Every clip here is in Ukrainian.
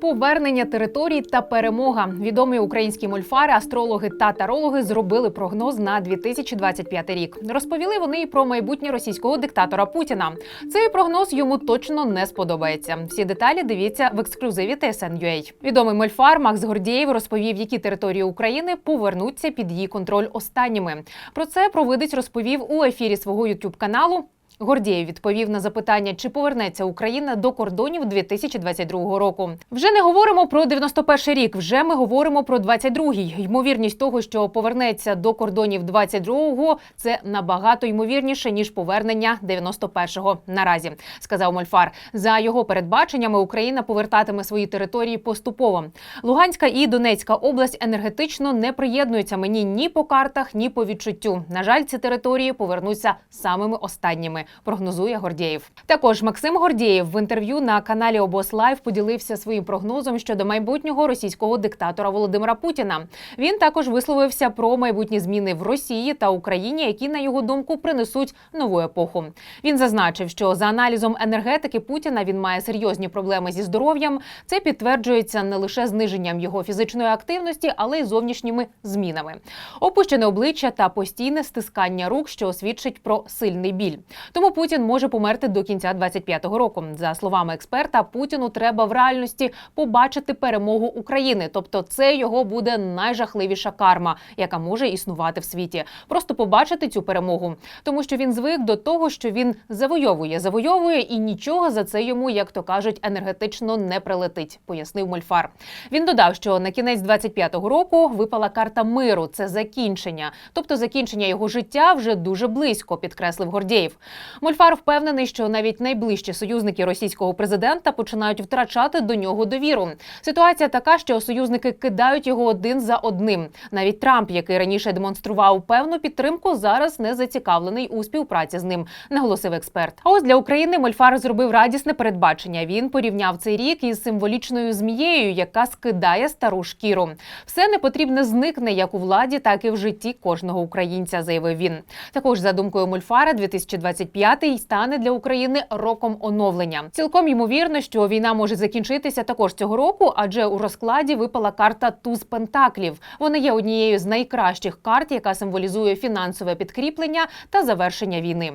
Повернення територій та перемога. Відомі українські мольфари, астрологи та тарологи зробили прогноз на 2025 рік. Розповіли вони і про майбутнє російського диктатора Путіна. Цей прогноз йому точно не сподобається. Всі деталі дивіться в ексклюзиві TSN.ua. Відомий мольфар Макс Гордієв розповів, які території України повернуться під її контроль останніми. Про це провидець розповів у ефірі свого ютуб каналу. Гордієв відповів на запитання, чи повернеться Україна до кордонів 2022 року. Вже не говоримо про 91 рік. Вже ми говоримо про 22-й. Ймовірність того, що повернеться до кордонів 22-го, це набагато ймовірніше ніж повернення 91-го наразі, сказав Мольфар. За його передбаченнями, Україна повертатиме свої території поступово. Луганська і Донецька область енергетично не приєднуються мені ні по картах, ні по відчуттю. На жаль, ці території повернуться самими останніми прогнозує Гордєєв. Також Максим Гордєєв в інтерв'ю на каналі Обос Лайв поділився своїм прогнозом щодо майбутнього російського диктатора Володимира Путіна. Він також висловився про майбутні зміни в Росії та Україні, які на його думку принесуть нову епоху. Він зазначив, що за аналізом енергетики Путіна він має серйозні проблеми зі здоров'ям. Це підтверджується не лише зниженням його фізичної активності, але й зовнішніми змінами. Опущене обличчя та постійне стискання рук, що свідчить про сильний біль. Тому Путін може померти до кінця 25-го року. За словами експерта, Путіну треба в реальності побачити перемогу України. Тобто, це його буде найжахливіша карма, яка може існувати в світі. Просто побачити цю перемогу, тому що він звик до того, що він завойовує, завойовує, і нічого за це йому, як то кажуть, енергетично не прилетить. Пояснив Мольфар. Він додав, що на кінець 25-го року випала карта миру. Це закінчення, тобто закінчення його життя вже дуже близько, підкреслив Гордєєв. Мольфар впевнений, що навіть найближчі союзники російського президента починають втрачати до нього довіру. Ситуація така, що союзники кидають його один за одним. Навіть Трамп, який раніше демонстрував певну підтримку, зараз не зацікавлений у співпраці з ним, наголосив експерт. А ось для України Мольфар зробив радісне передбачення. Він порівняв цей рік із символічною змією, яка скидає стару шкіру. Все непотрібне зникне як у владі, так і в житті кожного українця, заявив він. Також за думкою Мольфара, 2025 стане для України роком оновлення. Цілком ймовірно, що війна може закінчитися також цього року, адже у розкладі випала карта Туз Пентаклів. Вона є однією з найкращих карт, яка символізує фінансове підкріплення та завершення війни.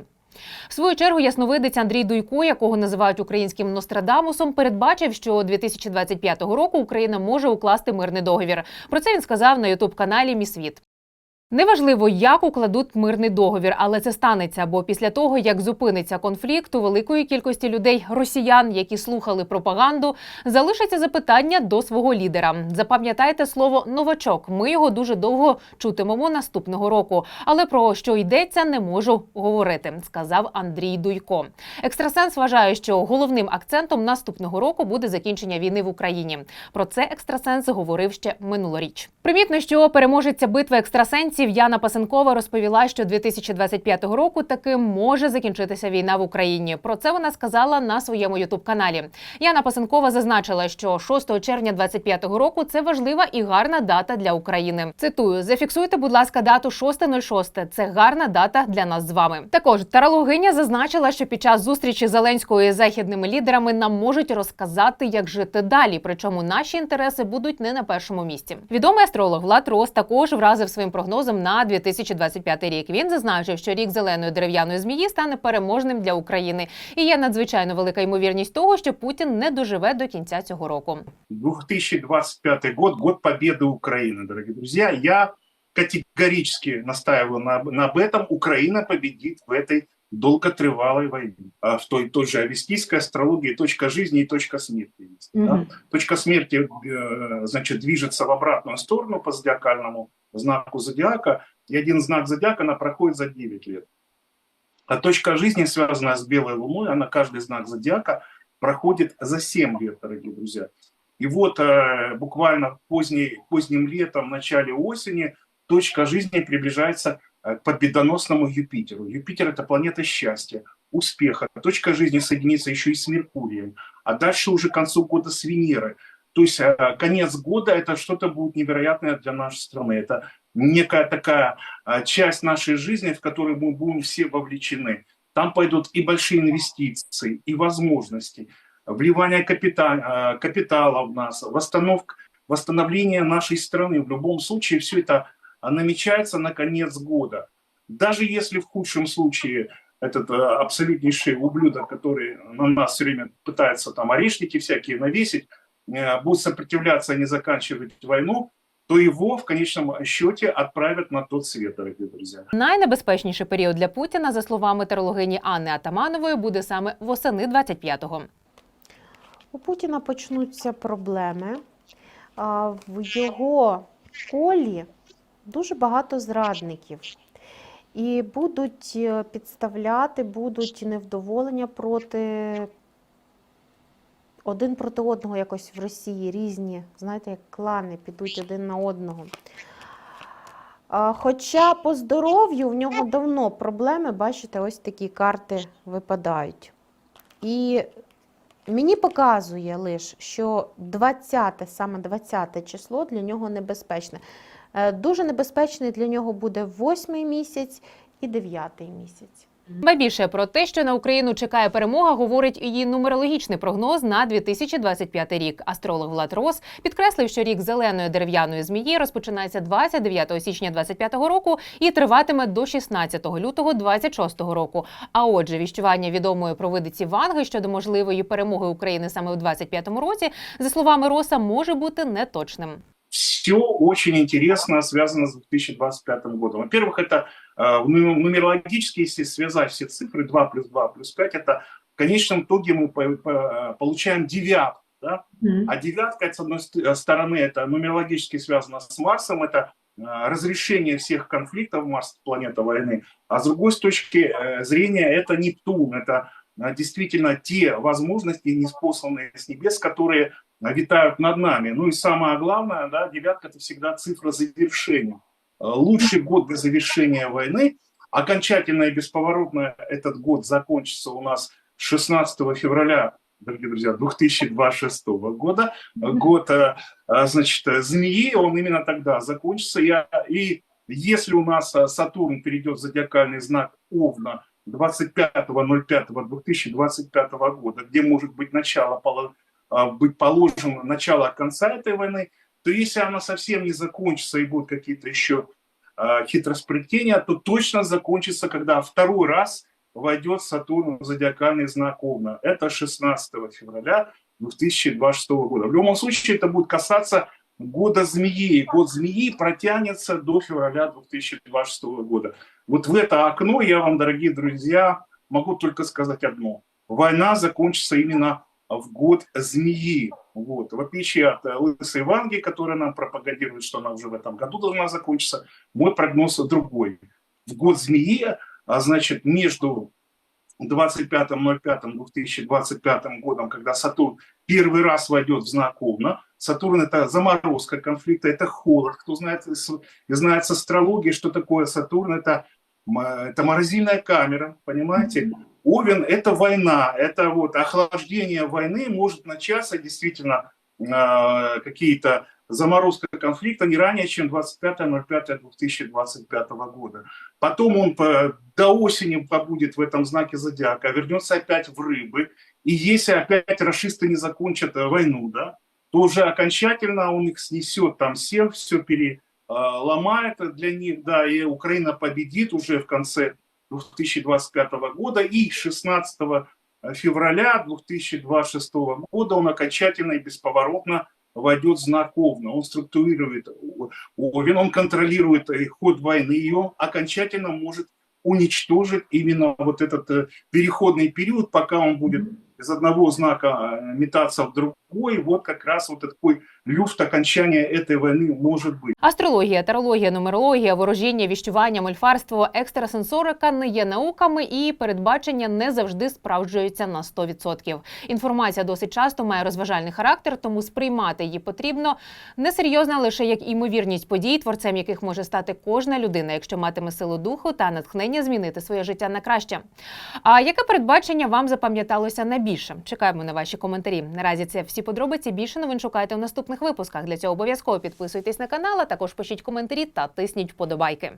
В свою чергу ясновидець Андрій Дуйко, якого називають українським Нострадамусом, передбачив, що 2025 року Україна може укласти мирний договір. Про це він сказав на ютуб каналі Мій світ. Неважливо, як укладуть мирний договір, але це станеться. Бо після того, як зупиниться конфлікт у великої кількості людей, росіян, які слухали пропаганду, залишаться запитання до свого лідера. Запам'ятайте слово новачок. Ми його дуже довго чутимемо наступного року. Але про що йдеться, не можу говорити, сказав Андрій Дуйко. Екстрасенс вважає, що головним акцентом наступного року буде закінчення війни в Україні. Про це екстрасенс говорив ще минулоріч. Примітно, що переможеця битви екстрасенсів Яна Пасенкова розповіла, що 2025 року таки може закінчитися війна в Україні. Про це вона сказала на своєму ютуб-каналі. Яна Пасенкова зазначила, що 6 червня 2025 року це важлива і гарна дата для України. Цитую: зафіксуйте, будь ласка, дату 6.06. Це гарна дата для нас з вами. Також тарологиня зазначила, що під час зустрічі Зеленського із західними лідерами нам можуть розказати, як жити далі. Причому наші інтереси будуть не на першому місці. Відомий астролог Влад Рос також вразив своїм прогнозом на 2025 рік. Він зазначив, що рік зеленої дерев'яної змії стане переможним для України, і є надзвичайно велика ймовірність того, що Путін не доживе до кінця цього року. 2025 год, год победы Украины, дорогие друзья. Я категорически настаиваю на, на об этом. Украина победит в этой долготрывалой войне. А в той, той же авестийской астрологии точка жизни и точка смерти есть. Да? Точка смерти, э, значит, движется в обратную сторону по зодиакальному знаку зодиака, и один знак зодиака она проходит за 9 лет. А точка жизни, связанная с белой луной, она каждый знак зодиака проходит за 7 лет, дорогие друзья. И вот э, буквально поздней, поздним летом, начале осени точка жизни приближается э, к победоносному Юпитеру. Юпитер – это планета счастья, успеха. Точка жизни соединится еще и с Меркурием. А дальше уже к концу года с Венерой. То есть э, конец года – это что-то будет невероятное для нашей страны. Это некая такая э, часть нашей жизни, в которой мы будем все вовлечены. Там пойдут и большие инвестиции, и возможности. вливание капитала, э, капитала в нас, восстановка, восстановление нашей страны. В любом случае все это намечается на конец года. Даже если в худшем случае этот абсолютнейший ублюдок, который на нас все время пытается там орешники всякие навесить, будет сопротивляться и не заканчивать войну, то его в конечном счете отправят на тот свет, дорогие друзья. Найнебезпечніший період для Путіна, за словами метеорологині Анни Атаманової, буде саме восени 25-го. У Путіна почнуться проблеми. А, В його колі дуже багато зрадників. І будуть е, підставляти, будуть невдоволення проти один проти одного якось в Росії різні, знаєте, як клани підуть один на одного. Хоча по здоров'ю в нього давно проблеми, бачите, ось такі карти випадають. І Мені показує лише, що 20, саме 20 число для нього небезпечне. Е, Дуже небезпечний для нього буде 8 місяць і 9 місяць. Ба більше про те, що на Україну чекає перемога, говорить її нумерологічний прогноз на 2025 рік. Астролог Влад Рос підкреслив, що рік зеленої дерев'яної змії розпочинається 29 січня 25 року і триватиме до 16 лютого 26 року. А отже, віщування відомої провидиці Ванги щодо можливої перемоги України саме у 25 році, за словами Роса, може бути неточним. Все очень интересно связано с 2025 годом. Во-первых, это э, ну- нумерологически, если связать все цифры 2 плюс 2 плюс 5, это в конечном итоге мы по- по- получаем девятку. Да? А девятка, с одной э, стороны, это нумерологически связано с Марсом, это э, разрешение всех конфликтов Марс – планета войны, а с другой с точки зрения это Нептун, это действительно те возможности, неспосланные с небес, которые витают над нами. Ну и самое главное, да, девятка – это всегда цифра завершения. Э, Лучший год для завершения войны, окончательно и бесповоротно этот год закончится у нас 16 февраля дорогие друзья, 2026 года, год, э, э, значит, змеи, он именно тогда закончится. Я- И если у нас Сатурн перейдет в зодиакальный знак Овна 25.05.2025 года, где может быть начало, быть положено начало конца этой войны, то если она совсем не закончится и будут какие-то еще э, хитросплетения, то точно закончится, когда второй раз войдет Сатурн в зодиакальный знак Овна. Это 16 февраля 2026 года. В любом случае это будет касаться года змеи. Год змеи протянется до февраля 2026 года. Вот в это окно я вам, дорогие друзья, могу только сказать одно. Война закончится именно в год змеи. Вот. В отличие от э, лысой Ванги, которая нам пропагандирует, что она уже в этом году должна закончиться, мой прогноз другой. В год змеи а значит, между 25.05.2025 годом, когда Сатурн первый раз войдет в знак Овна, Сатурн – это заморозка конфликта, это холод. Кто знает, знает с астрологии, что такое Сатурн – это, это морозильная камера, понимаете? Овен – это война, это вот охлаждение войны может начаться действительно э, какие-то заморозка конфликта не ранее, чем 25.05.2025 года. Потом он по- до осени побудет в этом знаке зодиака, вернется опять в рыбы. И если опять расисты не закончат э, войну, да, то уже окончательно он их снесет, там всех все переломает для них, да, и Украина победит уже в конце 2025 года. И 16 февраля 2026 года он окончательно и бесповоротно войдет в знак Овна. Он структурирует Овен, он контролирует э, ход войны, и он окончательно может уничтожить именно вот этот э, переходный период, пока он будет из одного знака э, метаться в другой. Вот как раз вот такой люфт окончания этой войны может быть. Астрологія, тарологія, нумерологія, ворожіння, віщування, мольфарство, екстрасенсорика не є науками, і передбачення не завжди справджуються на 100%. Інформація досить часто має розважальний характер, тому сприймати її потрібно несерйозно лише як імовірність подій, творцем яких може стати кожна людина, якщо матиме силу духу та натхнення змінити своє життя на краще. А яке передбачення вам запам'яталося найбільше? Чекаємо на ваші коментарі. Наразі це всі подробиці. Більше новин шукайте в наступних випусках. Для цього обов'язково підписуйтесь на канал, а також пишіть коментарі та тисніть вподобайки.